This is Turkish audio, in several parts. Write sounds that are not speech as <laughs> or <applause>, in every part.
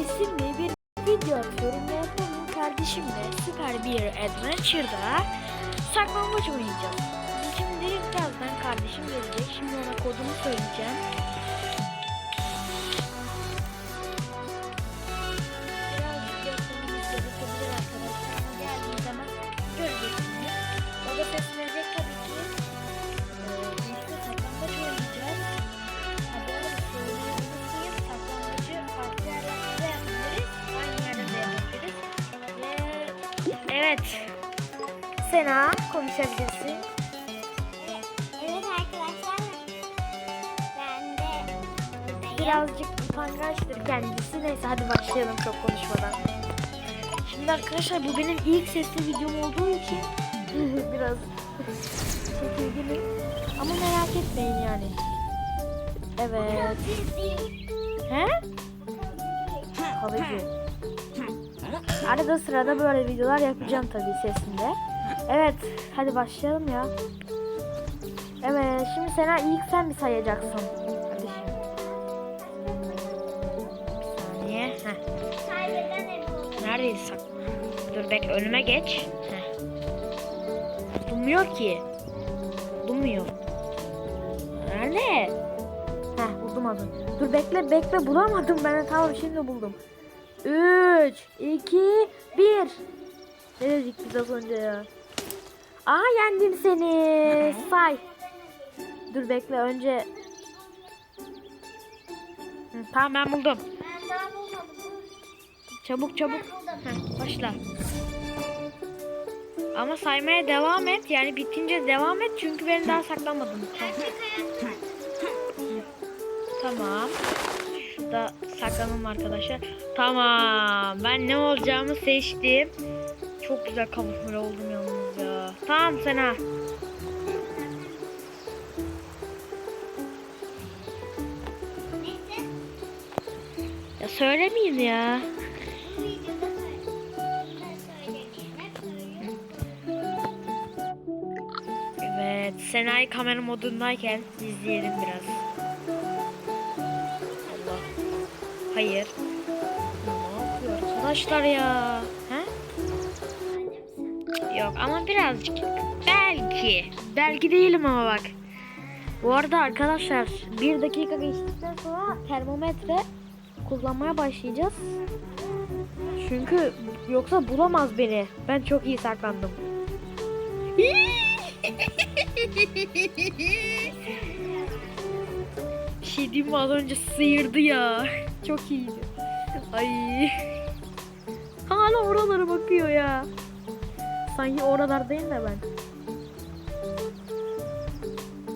isimli bir video atıyorum ve benim kardeşimle süper bir adventure'da saklambaç oynayacağız. Şimdi birazdan kardeşim gelecek. Şimdi ona kodumu söyleyeceğim. Sena konuşabilirsin. Evet arkadaşlar. Ben de. Birazcık utangaçtır kendisi. Neyse hadi başlayalım çok konuşmadan. Şimdi arkadaşlar bu benim ilk sesli videom olduğu için <laughs> biraz çekildim. Ama merak etmeyin yani. Evet. He? Kalıcı. Arada sırada böyle videolar yapacağım tabii sesinde. Evet, hadi başlayalım ya. Evet, şimdi Sena ilk sen mi sayacaksın? Hadi şimdi. Bir saniye. Heh. Sak? Dur bekle önüme geç. Heh. Bulmuyor ki. Bulmuyor. Nerede? Heh buldum. Dur bekle bekle bulamadım ben. Tamam şimdi buldum. 3, 2, 1. Neredik biz az önce ya? Aa yendim seni. Say. Dur bekle önce. Hı, tamam ben buldum. Ben daha bulmadım. Çabuk çabuk. Heh, başla. Ama saymaya devam et. Yani bitince devam et. Çünkü ben daha saklamadım. Tamam. Şurada saklanalım arkadaşlar. Tamam. Ben ne olacağımı seçtim. Çok güzel kamufle oldum yalnız ya. Tamam. Neyse. Ya söylemeyeyim ya. Evet. Sena'yı kamera modundayken izleyelim biraz. Allah. Hayır. Ne yapıyor arkadaşlar ya? Yok ama birazcık. Belki. Belki değilim ama bak. Bu arada arkadaşlar bir dakika geçtikten sonra termometre kullanmaya başlayacağız. Çünkü yoksa bulamaz beni. Ben çok iyi saklandım. <laughs> Bir şey diyeyim mi az önce sıyırdı ya. Çok iyiydi. Ay. Hala oralara bakıyor ya. Sanki oralardayım da ben.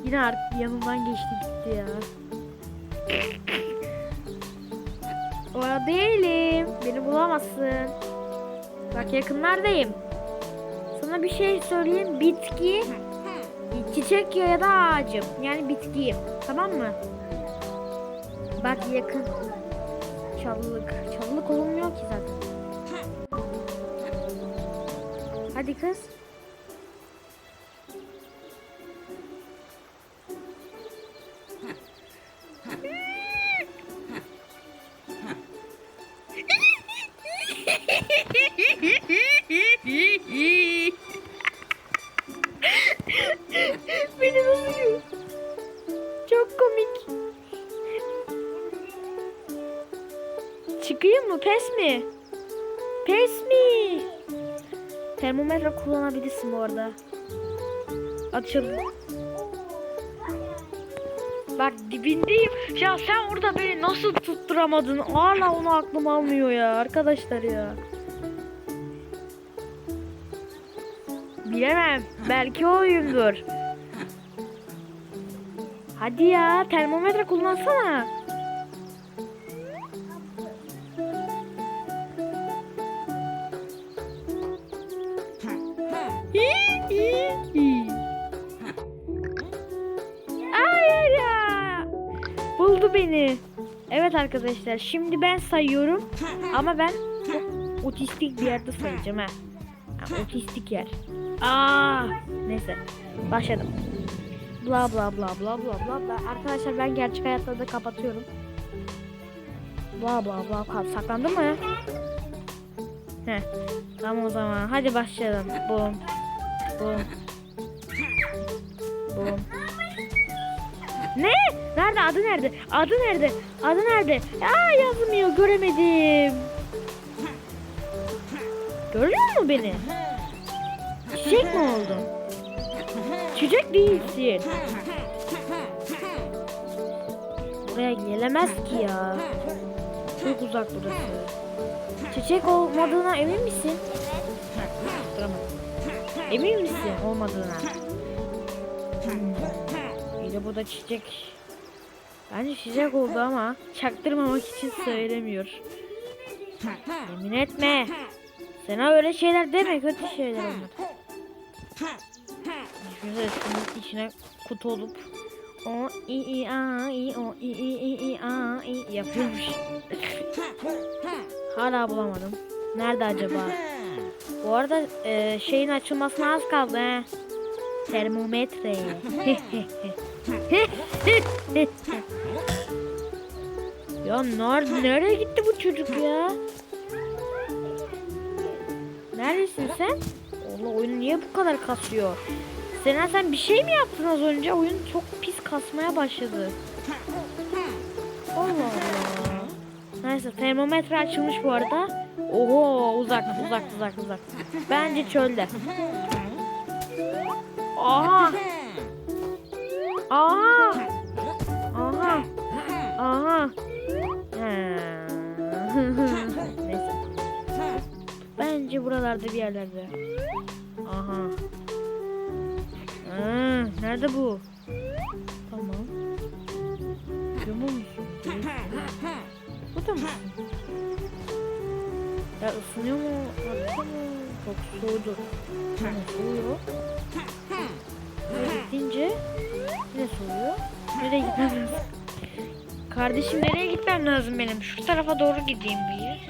Yine artık yanından geçti gitti ya. Orada değilim. Beni bulamazsın. Bak yakınlardayım. Sana bir şey söyleyeyim. Bitki, çiçek ya da ağacım. Yani bitkiyim. Tamam mı? Bak yakın. Çalılık. Çalılık olmuyor ki zaten. Hadi kız. Beni nasıl yiyor? Çok komik. Çıkayım mı? Pes mi? Termometre kullanabilirsin bu arada. Açalım. Bak dibindeyim. Ya sen orada beni nasıl tutturamadın? Hala onu aklım almıyor ya arkadaşlar ya. Bilemem. Belki oyundur. Hadi ya termometre kullansana. Hayır ya. Buldu beni. Evet arkadaşlar şimdi ben sayıyorum ama ben otistik bir yerde sayacağım ha. Ha, otistik yer. Aa, neyse başladım. Bla bla bla bla bla bla bla. Arkadaşlar ben gerçek hayatta da kapatıyorum. Bla bla bla kal. Saklandı mı? Heh. Tamam o zaman. Hadi başlayalım. Bum. Bum. Bum. Ne? Nerede? Adı nerede? Adı nerede? Adı nerede? Aa yazmıyor. Göremedim. Görüyor musun beni? Çiçek mi oldun? Çiçek değilsin. Buraya gelemez ki ya. Çok uzak burası. Çiçek olmadığına emin misin? Emin misin olmadığına? Hmm. Bu da çiçek. Bence çiçek oldu ama çaktırmamak için söylemiyor. Yemin etme. Sana öyle şeyler deme kötü şeyler onlar. Şunun içine kutu olup o i i a i o i i i i a i yapıyormuş. <laughs> Hala bulamadım. Nerede acaba? Bu arada e, şeyin açılmasına az kaldı he. Termometre. <laughs> ya nerede, nereye gitti bu çocuk ya? Neredesin sen? Allah oyun niye bu kadar kasıyor? Sena sen bir şey mi yaptın az önce? Oyun çok pis kasmaya başladı. Allah Allah. Neyse termometre açılmış bu arada. Oho uzak uzak uzak uzak. Bence çölde. Aha. Aha. Aha. Aha. <laughs> Bence buralarda bir yerlerde. Aha. Ha, nerede bu? Tamam. Yumur musun? Burada mısın? Ya ısınıyor mu? Hatta mı? Çok soğudu. Yine soğuyor. Böyle gidince yine soğuyor. Nereye gitmem lazım? Kardeşim nereye gitmem lazım benim? Şu tarafa doğru gideyim bir.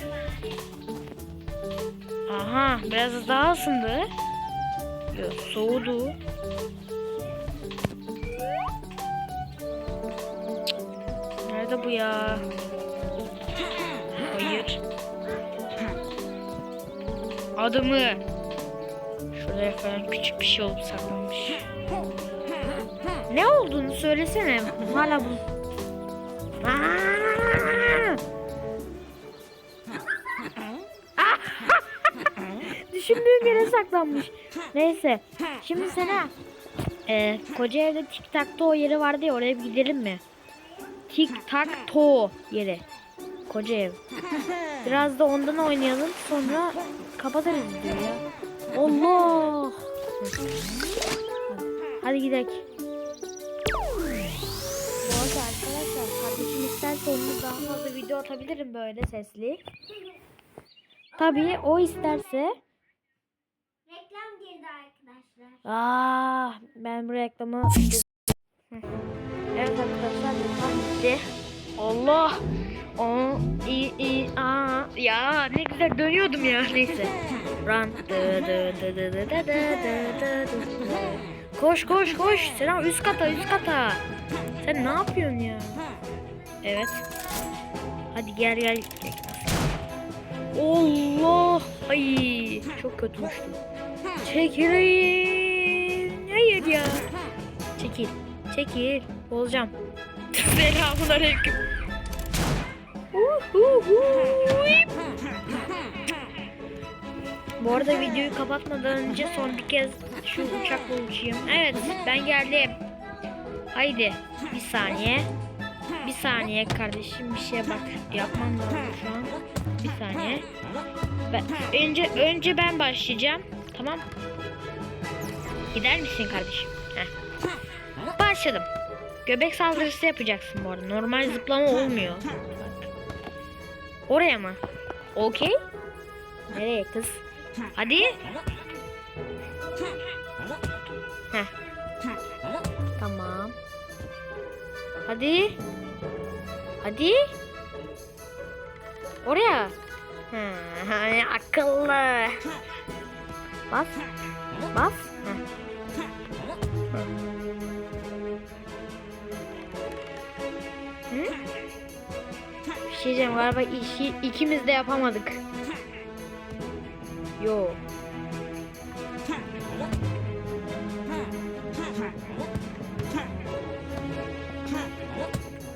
Aha biraz daha ısındı. Yok soğudu. Nerede bu ya? Adımı. Şuraya falan küçük bir şey olup saklanmış. Ne olduğunu söylesene. Hala bu. <laughs> Düşündüğüm yere saklanmış. Neyse. Şimdi sana e, koca evde tik tak to yeri vardı ya oraya bir gidelim mi? Tik tak to yeri. Koca ev. <laughs> Biraz da ondan oynayalım sonra kapatırız diyor ya. Allah. Hadi gidelim. Bu arada arkadaşlar kardeşim isterse onunla daha fazla video atabilirim böyle sesli. Tabii o isterse Reklam girdi arkadaşlar. Aa, ben bu reklamı. Evet arkadaşlar reklam bitti. Allah. O i i a ya ne güzel dönüyordum ya neyse. Run. Koş koş koş. Selam üst kata üst kata. Sen ne yapıyorsun ya? Evet. Hadi gel gel. Allah. Ay çok kötü uçtum. Çekilin. Hayır ya. Çekil. Çekil. Olacağım. <laughs> Selamun aleyküm. Bu arada videoyu kapatmadan önce son bir kez şu uçakla uçayım. Evet ben geldim. Haydi bir saniye. Bir saniye kardeşim bir şeye bak yapmam lazım şu an. Bir saniye. Ben, önce önce ben başlayacağım. Tamam. Gider misin kardeşim? Heh. Başladım. Göbek saldırısı yapacaksın bu arada. Normal zıplama olmuyor. Oraya mı? Okey. Nereye kız? Hadi. Tamam. Hadi. Hadi. Oraya. Ha, akıllı. Bas. Bas. Heh. Şey diyeceğim galiba işi ikimiz de yapamadık. Yo.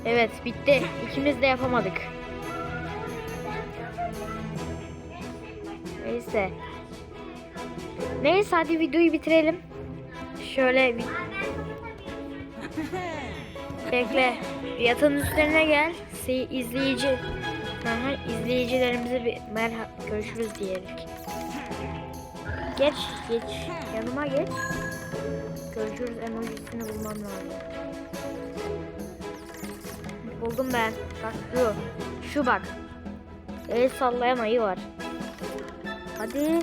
Evet bitti. İkimiz de yapamadık. Neyse. Neyse hadi videoyu bitirelim. Şöyle bir... Bekle. Yatağın üstlerine gel. Se- izleyici. Aha, izleyicilerimize bir merhaba görüşürüz diyelim. Geç, geç. Yanıma geç. Görüşürüz emojisini bulmam lazım. Buldum ben. Bak şu. Şu bak. El sallayan ayı var. Hadi.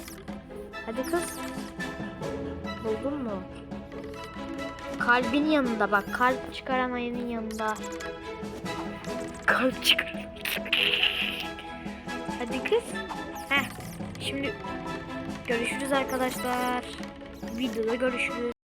Hadi kız. Buldun mu? Kalbin yanında bak. Kalp çıkaran ayının yanında. Kalp çıkaran. Hadi kız. Heh. Şimdi görüşürüz arkadaşlar. Videoda görüşürüz.